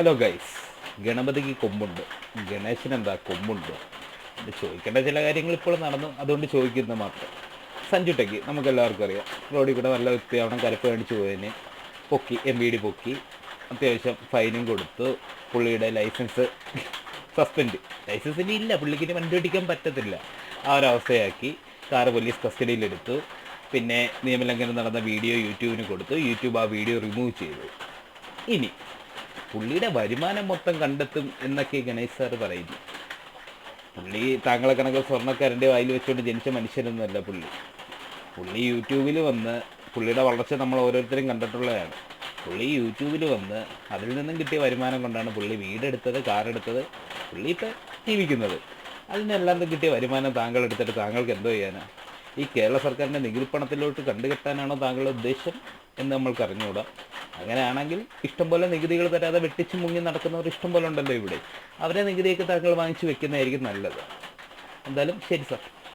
Hello guys ഗണപതിക്ക് കൊമ്പുണ്ട്. ഗണേശന് എന്താ കൊമ്പുണ്ട് ചോദിക്കേണ്ട ചില കാര്യങ്ങൾ ഇപ്പോൾ നടന്നു. അതുകൊണ്ട് ചോദിക്കുന്നത് മാത്രം. സഞ്ജു നമുക്ക് എല്ലാവർക്കും അറിയാം. റോഡിൽ കൂടെ നല്ല വ്യക്തിയാവണം. കരപ്പ് കാണിച്ചു പോയതിന്. പൊക്കി എം വി ഡി പൊക്കി. അത്യാവശ്യം ഫൈനും കൊടുത്തു. പുള്ളിയുടെ ലൈസൻസ് സസ്പെൻഡ്. ലൈസൻസ് ഇനി ഇല്ല. പുള്ളിക്ക് ഇനി വണ്ടി ഓടിക്കാൻ പറ്റത്തില്ല. ആ ഒരു അവസ്ഥയാക്കി. കാറ് പോലീസ് കസ്റ്റഡിയിലെടുത്തു. പിന്നെ നിയമലംഘനം നടന്ന വീഡിയോ യൂട്യൂബിന് കൊടുത്തു. യൂട്യൂബ് ആ വീഡിയോ റിമൂവ് ചെയ്തു. ഇനി പുള്ളിയുടെ വരുമാനം മൊത്തം കണ്ടെത്തും എന്നൊക്കെ ഗണേശ് സാർ പറയുന്നു. പുള്ളി താങ്കളെ കണക്ക് സ്വർണക്കാരന്റെ വായിൽ വെച്ചുകൊണ്ട് ജനിച്ച മനുഷ്യനൊന്നുമല്ല പുള്ളി. പുള്ളി യൂട്യൂബിൽ വന്ന് പുള്ളിയുടെ വളർച്ച നമ്മൾ ഓരോരുത്തരും കണ്ടിട്ടുള്ളതാണ്. പുള്ളി യൂട്യൂബിൽ വന്ന് അതിൽ നിന്നും കിട്ടിയ വരുമാനം കൊണ്ടാണ് പുള്ളി വീടെടുത്തത് കാറെടുത്തത് പുള്ളി ഇപ്പം ജീവിക്കുന്നത്. അതിനെല്ലാം കിട്ടിയ വരുമാനം താങ്കൾ എടുത്തിട്ട് താങ്കൾക്ക് എന്തോ ചെയ്യാനാ? ഈ കേരള സർക്കാരിന്റെ നികുതിപ്പണത്തിലോട്ട് കണ്ടുകെട്ടാനാണോ താങ്കളുടെ ഉദ്ദേശം എന്ന് നമ്മൾക്ക് അറിഞ്ഞുകൂടാ. അങ്ങനെയാണെങ്കിൽ ഇഷ്ടംപോലെ നികുതികൾ തരാതെ വെട്ടിച്ച് മുങ്ങി നടക്കുന്നവർ ഇഷ്ടംപോലെ ഉണ്ടല്ലോ ഇവിടെ. അവരെ നികുതിയൊക്കെ താങ്കൾ വാങ്ങിച്ചു വെക്കുന്നതായിരിക്കും നല്ലത്. എന്തായാലും ശരി സാർ.